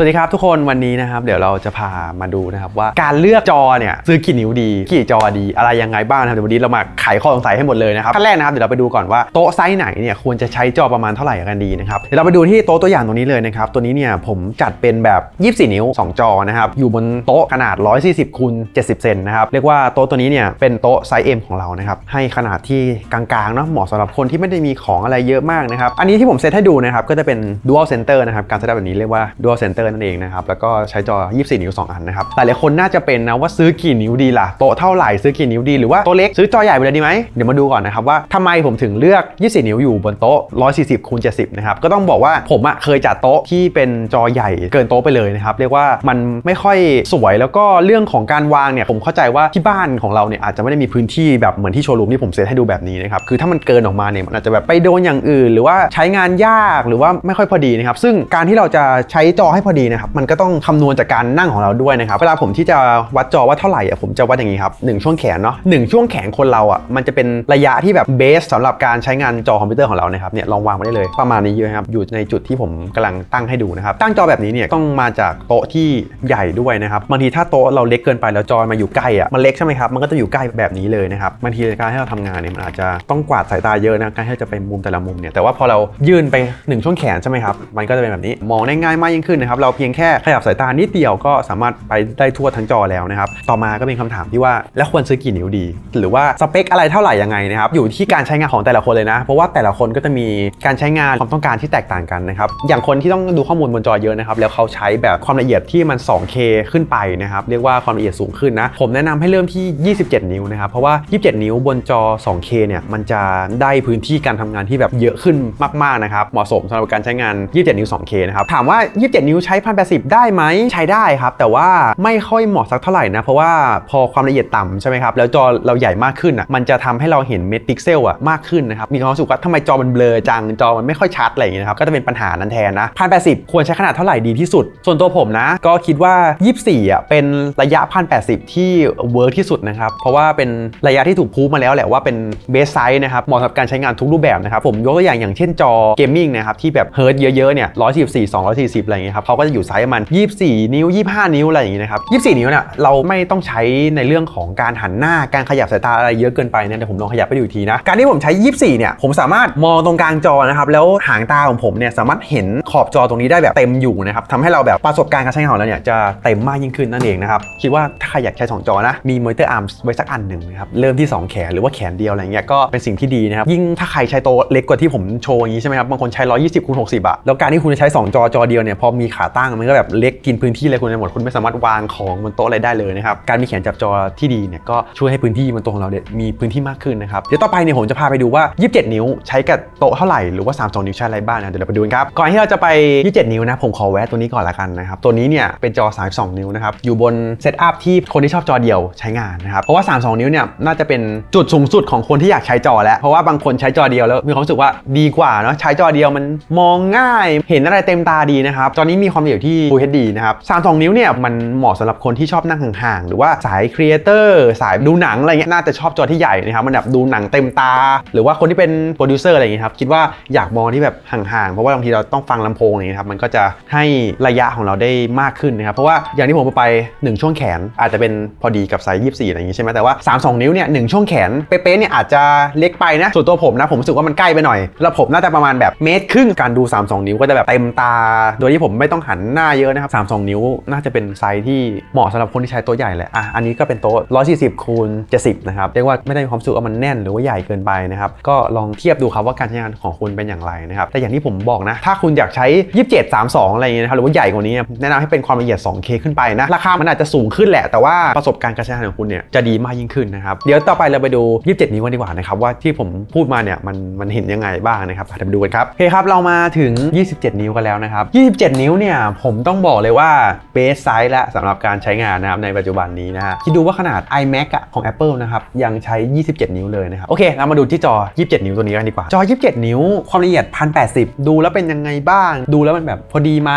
สวัสดีครับทุกคนวันนี้นะครับเดี๋ยวเราจะพามาดูนะครับว่าการเลือกจอเนี่ยซื้อกี่นิ้วดีกี่จอดีอะไรยังไงบ้างนะครับเดี๋ยววันนี้เรามาไขข้อสงสัยให้หมดเลยนะครับขั้นแรกนะครับเดี๋ยวเราไปดูก่อนว่าโต๊ะไซส์ไหนเนี่ยควรจะใช้จอประมาณเท่าไหร่กันดีนะครับเดี๋ยวเราไปดูที่โต๊ะตัวอย่างตรงนี้เลยนะครับตัวนี้เนี่ยผมจัดเป็นแบบ 24 นิ้ว 2 จอนะครับอยู่บนโต๊ะขนาด 140คูณ70 เซนนะครับเรียกว่าโต๊ะตัวนี้เนี่ยเป็นโต๊ะไซส์ M ของเรานะครับให้ขนาดที่กลางๆเนาะเหมาะสำหรับคนที่ไม่ได้มีของอะไรเยอะมากนะครับอันนี้ที่ผมเซตให้ดูนะครับก็จะเป็น dual center นะครับการเซตแบบนี้เรียกว่า dual center นั่นเองนะครับ แล้วก็ใช้จอ 24 นิ้ว 2 อันนะครับ หลายๆคนน่าจะเป็นนะว่าซื้อกี่นิ้วดีล่ะ โต๊ะเท่าไหร่ซื้อกี่นิ้วดี หรือว่าโต๊ะเล็กซื้อจอใหญ่ไปเลยดีไหม เดี๋ยวมาดูก่อนนะครับว่าทำไมผมถึงเลือก 24 นิ้วอยู่บนโต๊ะ 140คูณ70 นะครับ ก็ต้องบอกว่าผมอะเคยจัดโต๊ะที่เป็นจอใหญ่เกินโต๊ะไปเลยนะครับ เรียกว่ามันไม่ค่อยสวย แล้วก็เรื่องของการวางเนี่ย ผมเข้าใจว่าที่บ้านของเราเนี่ยอาจจะไม่ได้มีพื้นที่แบบเหมือนที่โชว์รูมที่ผมเซตให้ดูแบบนี้นะครับ คือถ้ามันเกินออกมาเนี่ยมันอาจจะแบบไปโดนอย่างอื่น หรือว่าใช้งานยากหรือว่าไม่ค่อยพอดีนะครับซึ่งการที่เราจะใช้จอให้พอดนะครับมันก็ต้องคำนวณจากการนั่งของเราด้วยนะครับเวลาผมที่จะวัดจอว่าเท่าไหร่อะผมจะวัดอย่างนี้ครับหนึ่งช่วงแขนเนาะหนึ่งช่วงแขนคนเราอะมันจะเป็นระยะที่แบบเบสสำหรับการใช้งานจอคอมพิวเตอร์ของเรานะครับเนี่ยลองวางไว้ได้เลยประมาณนี้เยอะครับอยู่ในจุดที่ผมกำลังตั้งให้ดูนะครับตั้งจอแบบนี้เนี่ยต้องมาจากโต๊ะที่ใหญ่ด้วยนะครับบางทีถ้าโต๊ะเราเล็กเกินไปแล้วจอมาอยู่ใกล้อะมันเล็กใช่ไหมครับมันก็จะอยู่ใกล้แบบนี้เลยนะครับบางทีการให้เราทำงานเนี่ยมันอาจจะต้องกวาดสายตาเยอะนะการที่จะไปมุมแต่ละมุมเนี่ยแต่ว่าพอเรายื่นไปหนึ่งช่วงแขนใช่ไหมครับมันก็จะเป็นแบบนี้มองได้ง่ายมากยิ่งขึ้นนะครับเราเพียงแค่ขยับสายตานิดเดียวก็สามารถไปได้ทั่วทั้งจอแล้วนะครับต่อมาก็เป็นคำถามที่ว่าแล้วควรซื้อกี่นิ้วดี หรือว่าสเปคอะไรเท่าไหร่ยังไงนะครับอยู่ที่การใช้งานของแต่ละคนเลยนะ เพราะว่าแต่ละคนก็จะมีการใช้งานความต้องการที่แตกต่างกันนะครับอย่างคนที่ต้องดูข้อมูลบนจอเยอะนะครับแล้วเขาใช้แบบความละเอียดที่มัน 2K ขึ้นไปนะครับเรียกว่าความละเอียดสูงขึ้นนะผมแนะนำให้เริ่มที่ 27 นิ้วนะครับเพราะว่า 27 นิ้วบนจอ 2K เนี่ยมันจะได้พื้นที่การทำงานที่แบบเยอะขึ้นมากๆนะครับเหมาะสมสำหรับการใช้งาน 27 นิ้ว 2K นะครับถามว่า 27 นิ้วใช้1080ได้ไหมใช้ได้ครับ แต่ว่าไม่ค่อยเหมาะสักเท่าไหร่นะ เพราะว่าพอความละเอียดต่ำใช่ไหมครับ แล้วจอเราใหญ่มากขึ้นอะมันจะทำให้เราเห็นเม็ดพิกเซลอะมากขึ้นนะครับ มีความรู้สึกว่าทำไมจอมันเบลอจังจอมันไม่ค่อยชัดอะไรอย่างเงี้ยนะครับก็จะเป็นปัญหานั้นแทนนะ1080ควรใช้ขนาดเท่าไหร่ดีที่สุด ส่วนตัวผมนะ ก็คิดว่า 24อะเป็นระยะ1080ที่เวิร์กที่สุดนะครับเพราะว่าเป็นระยะที่ถูกพูดมาแล้วแหละว่าเป็นเบสไซส์นะครับเหมาะสำหรับการใช้งานทุกรูปแบบนะครับผมยกตัวอย่างอย่างเช่นจอเกมมิ่งนะครับที่แบบเฮิร์ตเยอะๆเนี่ย144 240อะไรเงี้ยครับเขาก็จะอยู่ไซส์ประมาณ24 นิ้ว 25 นิ้วอะไรอย่างงี้นะครับ24 นิ้วเนี่ยเราไม่ต้องใช้ในเรื่องของการหันหน้าการขยับสายตาอะไรเยอะเกินไปนะเดี๋ยวผมลองขยับไปดูอีกทีนะการที่ผมใช้ 24 เนี่ยผมสามารถมองตรงกลางจอนะครับแล้วหางตาของผมเนี่ยสามารถเห็นขอบจอตรงนี้ได้แบบเต็มอยู่นะครับทำให้เราแบบประสบการณ์การใช้งานของเราเนี่ยจะเต็มมากยิ่งขึ้นนั่นเองนะครับคิดว่าถ้าใครอยากใช้สองจอนะมีมอนิเตอร์อาร์มไว้สักอันหนึ่งนะครับเริ่มที่ 2 แขนหรือว่าแขนเดียวอะไรเงี้ยก็เป็นสิ่งที่ดีนะครับยิ่งถ้าใครใช้โตเล็กกว่าที่ผมโชว์อย่างนี้ใช่ไหมครับบางคนใช้ 120คูณ60อะแล้วการที่คุณจะใช้ 2 จอจอเดียวเนี่ยพอมีขาตั้งมันก็แบบเล็กกินพื้นที่เลยคุณไปหมดคุณไม่สามารถวางของบนโต๊ะอะไรได้เลยนะครับการมีแขนจับจอที่ดีเนี่ยก็ช่วยให้พื้นที่บนโต๊ะของเราเนี่ยมีพื้นที่มากขึ้นนะครับเดี๋ยวต่อไปเนี่ยผมจะพาไปดูว่า 27 นิ้วใช้กับโต๊ะเท่าไหร่หรือว่า 32 นิ้วใช้อะไรบ้างนะเดี๋ยวเราไปดูกันครับก่อนที่เราจะไป 27 นิ้วนะผมขอแวะตัวนี้ก่อนละกันนะครับตัวนี้เนี่ยเป็นจอ 32 นิ้วนะครับอยู่บนเซตอัพที่คนที่ชอบจอเดียวใช้งานนะครับเพราะว่า 32 นิ้วเนี่ยน่าจะเป็นจุดสูงสุดของคนที่อยากใช้จอแล้วเพราะว่าบางคนใช้จอเดียวแล้วมีความรู้สึกว่าดีกว่าเนาะใช้จอเดียวมันมองง่าย เห็นอะไรเต็มตาดีนะครับจอนี้มีความละเอียดที่ Full HD นะครับ 32 นิ้วเนี่ยมันเหมาะสำหรับคนที่ชอบนั่งห่างๆ หรือว่าสายครีเอเตอร์สายดูหนังอะไรเงี้ยน่าจะชอบจอที่ใหญ่นะครับมันแบบดูหนังเต็มตา หรือว่าคนที่เป็นโปรดิวเซอร์อะไรอย่างเงี้ยครับคิดว่าอยากมองที่แบบห่างๆ เพราะว่าบางทีเราต้องฟังลำโพงอย่างเงี้ยครับมันก็จะให้ระยะของเราได้มากขึ้นนะครับเพราะว่าอย่างที่ผมไป 1 ช่วงแขนอาจจะเป็นพอดีกับไซส์24อะไรอย่างงี้ใช่ไหมแต่ว่า 32 นิ้วเนี่ยหช่วงแขนเป๊ะๆเนี่ยอาจจะเล็กไปนะส่วนตัวผมนะผมรู้สึกว่ามันใกล้ไปหน่อยแล้วผมน่าจะประมาณแบบเมตรครึ่งการดู 32 นิ้วก็จะแบบเต็มตา โดยที่ผมไม่ต้องหันหน้าเยอะนะครับ32 นิ้ว น่าจะเป็นไซส์ที่เหมาะสำหรับคนที่ใช้โต๊ะใหญ่แหละอะอันนี้ก็เป็นโต๊ะ140คูณ70นะครับเรียกว่าไม่ได้มีความสึกว่ามันแน่นหรือว่าใหญ่เกินไปนะครับก็ลองเทียบดูครับว่าการใช้งานของคุณเป็นอย่างไรนะครับแต่อย่างที่ผมบอกนะ ถ้าคุณอยากใช้ 27 32 อะไรอย่างเงี้ยนะครับหรือว่าใหญ่กว่านี้แนะนำให้เป็นความละเอียด 2K ขึ้นไปนะราคามันอาจจะสูงขึ้นแหละ แต่ว่าประสบการณ์การใช้งานของคุณเนี่ยจะดีมากยิ่งขึ้นนะครับเดี๋ยวต่อไปเราไปดู 27 นิ้วกันดีกว่านะครับว่าที่ผมพูดมาเนี่ยมันมันเห็นยังไงบ้างนะครับเดี๋ยวมาดูกันครับโอเคครับเรามาถึง 27 นิ้วกันแล้วนะครับ27 นิ้วเนี่ยผมต้องบอกเลยว่าเบสไซส์และสำหรับการใช้งานนะครับในปัจจุบันนี้นะฮะคิดดูว่าขนาด iMac อะของ Apple นะครับยังใช้ 27 นิ้วเลยนะครับโอเคเรามาดูที่จอ 27 นิ้วตัวนี้กันดีกว่า จอ 27 นิ้ว ความละเอียด 1080 ดูแล้วเป็นยังไงบ้าง ดูแล้วมันแบบพอดีไหม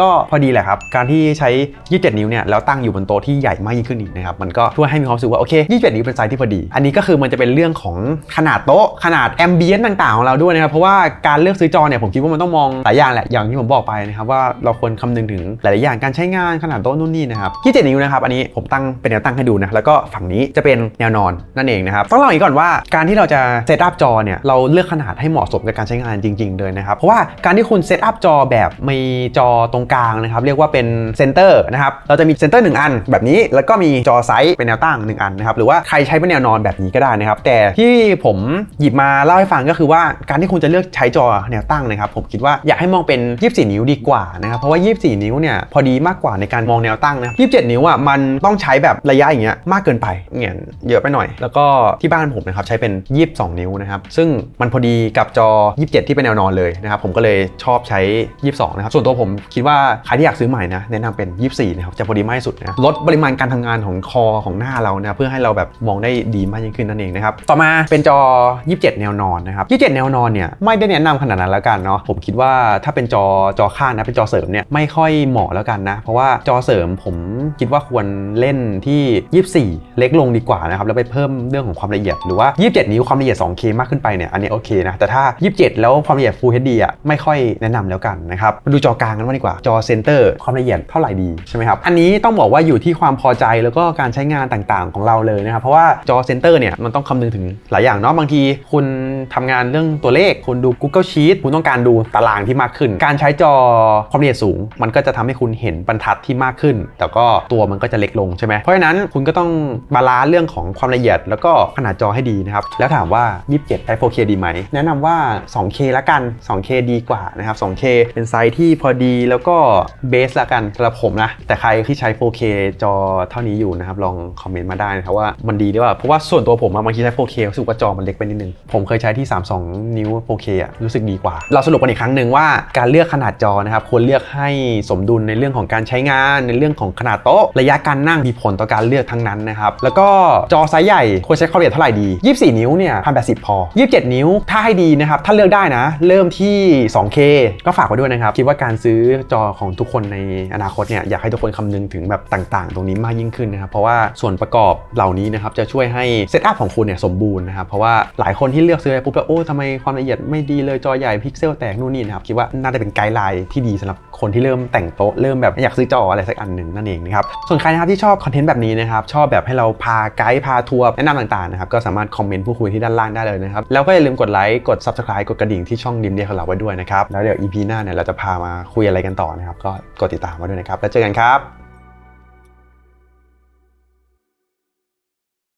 ก็พอดีแหละครับ การที่ใช้ 27 นิ้วเนี่ยแล้วตั้งอยู่บนโต๊ะที่ใหญ่มากยิ่งขึ้นอีกนะครับมันก็ช่วยให้มีความรู้สึกว่าโอเค 27 นิ้วเป็นไซส์ที่พอดี อันนี้ก็คือมันจะเป็นเรื่องของขนาดโต๊ะขนาดแอมเบียนต่างๆของเราด้วยนะครับเพราะว่าการเลือกซื้อจอเนี่ยผมคิดว่ามันต้องมองหลายอย่างแหละอย่างที่ผมบอกไปนะครับว่าเราควรควรคำนึงถึงหลายๆอย่างการใช้งานขนาดโต๊ะนู่นนี่นะครับ27นิ้วนะครับอันนี้ผมตั้งเป็นแนวตั้งให้ดูนะแล้วก็ฝั่งนี้จะเป็นแนวนอนนั่นเองนะครับต้องเล่าอย่างนี้ก่อนว่าการที่เราจะเซตอัพจอเนี่ยเราเลือกขนาดให้เหมาะสมกับการใช้งานจริง ๆ เลยนะครับเพราะว่าการที่คุณเซตอัพจอแบบมีจอตรงกลางนะครับเรียกว่าเป็นเซนเตอร์นะครับเราจะมีเซนเตอร์หนึ่งอันแบบนี้ แล้วก็มีจอไซส์เป็นแนวตั้งหนึ่งอันนะครับหรือว่าใครใช้เป็นแนวนอนแบบนี้ก็ได้นะครับแต่ที่ผมหยิบมาเล่าให้ฟังก็คือว่าการที่คุณจะเลือกใช้จอแนวตั้งนะครับผมคิดว่าอยากให้มองเป็น 24 นิ้วดีกว่านะครับราะว่า 24 นิ้วเนี่ยพอดีมากกว่าในการมองแนวตั้งนะ27 นิ้วอะมันต้องใช้แบบระยะอย่างเงี้ยมากเกินไปเงี้ยเยอะไปหน่อย แล้วก็ที่บ้านผมนะครับใช้เป็น 22 นิ้วนะครับซึ่งมันพอดีกับจอ 27 ที่เป็นแนวนอนเลยนะครับผมก็เลยชอบใช้ 22 นะครับส่วนตัวผมคิดว่าใครที่อยากซื้อใหม่นะแนะนำเป็น 24 นะครับจะพอดีมากที่สุดนะลดปริมาณการทำงานของคอของหน้าเรานะเพื่อให้เราแบบมองได้ดีมากยิ่งขึ้นนั่นเองนะครับต่อมาเป็นจอ 27 แนวนอนนะครับ27 แนวนอนเนี่ยไม่ได้แนะนำขนาดนั้นแล้วกันเนาะผมคิดว่าถ้าเป็นจอจอข้างนะเป็นจอเสริมเนี่ยไม่ค่อยเหมาะแล้วกันนะ เพราะว่าจอเสริมผมคิดว่าควรเล่นที่ 24 เล็กลงดีกว่านะครับแล้วไปเพิ่มเรื่องของความละเอียดหรือว่า 27 นิ้วความละเอียด 2K มากขึ้นไปเนี่ยอันนี้โอเคนะแต่ถ้า 27 แล้วความละเอียด Full HD อะไม่ค่อยแนะนำแล้วกันนะครับมาดูจอกลางกันว่างดีกว่าจอเซนเตอร์ความละเอียดเท่าไหร่ดีใช่ไหมครับอันนี้ต้องบอกว่าอยู่ที่ความพอใจแล้วก็การใช้งานต่างๆ ของเราเลยนะครับเพราะว่าจอเซนเตอร์เนี่ยมันต้องคำนึงถึงหลายอย่างเนาะบางทีคุณทำงานเรื่องตัวเลขคุณดู Google Sheet คุณต้องการดูตารางที่มากขึ้น การใช้จอความละเอียดสูงมันก็จะทำให้คุณเห็นบรรทัดที่มากขึ้น แต่ก็ตัวมันก็จะเล็กลงใช่ไหมเพราะฉะนั้นคุณก็ต้องบาลานซ์เรื่องของความละเอียด แล้วก็ขนาดจอให้ดีนะครับแล้วถามว่า 27ใช้ 4K ดีไหม แนะนำว่า 2K ละกัน 2K ดีกว่านะครับ 2K เป็นไซส์ที่พอดีแล้วก็เบสละกันสำหรับผมนะแต่ใครที่ใช้ 4K จอเท่านี้อยู่นะครับลองคอมเมนต์มาได้นะครับว่ามันดีหรือเปล่าเพราะว่าส่วนตัวผมอะบางทีใช้ 4K รู้สึกว่าจอมันเล็กไปนิดนึงผมเคยใช้ที่ 32 นิ้ว 4K อะรู้สึกดีกว่า เราสรุปกันอีกครั้งหนึ่งว่าการเลือกขนาดจอนะครับควรเลือกให้สมดุลในเรื่องของการใช้งานในเรื่องของขนาดโต๊ะ ระยะการนั่งมีผลต่อการเลือกทั้งนั้นนะครับ แล้วก็จอไซส์ใหญ่ควรใช้ความละเอียดเท่าไหร่ดี 24 นิ้วเนี่ย1080พอ 27 นิ้วถ้าให้ดีนะครับ ถ้าเลือกได้นะ เริ่มที่ 2K ก็ฝากไว้ด้วยนะครับ คิดว่าการซื้อจอของทุกคนในอนาคตเนี่ยอยากให้ทุกคนคำนึงถึงแบบต่างๆ ตรงนี้มากยิ่งขึ้นนะครับ เพราะว่าส่วนประกอบเหล่านี้นะครับจะช่วยให้เซตอัพของคุณเนี่ยสมบูรณ์นะครับ เพราะว่าหลายคนที่เลือกซื้อไปปุ๊บแล้วโอ้ทำไมความละเอียดไม่ดีเลยจอใหญ่พิกเซลแตกนู่นนี่นะครับคิดว่าน่าจะเป็นไกด์ไลน์ที่ดีสำหรับคนที่เริ่มแต่งโต๊ะเริ่มแบบอยากซื้อจออะไรสักอันหนึ่งนั่นเองนะครับส่วนใครนะครับที่ชอบคอนเทนต์แบบนี้นะครับชอบแบบให้เราพาไกด์พาทัวร์แนะนำต่างๆนะครับก็สามารถคอมเมนต์พูดคุยที่ด้านล่างได้เลยนะครับแล้วก็อย่าลืมกดไลค์กด subscribe กดกระดิ่งที่ช่องดิมเดียของเราไว้ด้วยนะครับแล้วเดี๋ยว EP หน้าเนี่ยเราจะพามาคุยอะไรกันต่อนะครับก็กดติดตามมาด้วยนะครับแล้วเจอกันครับ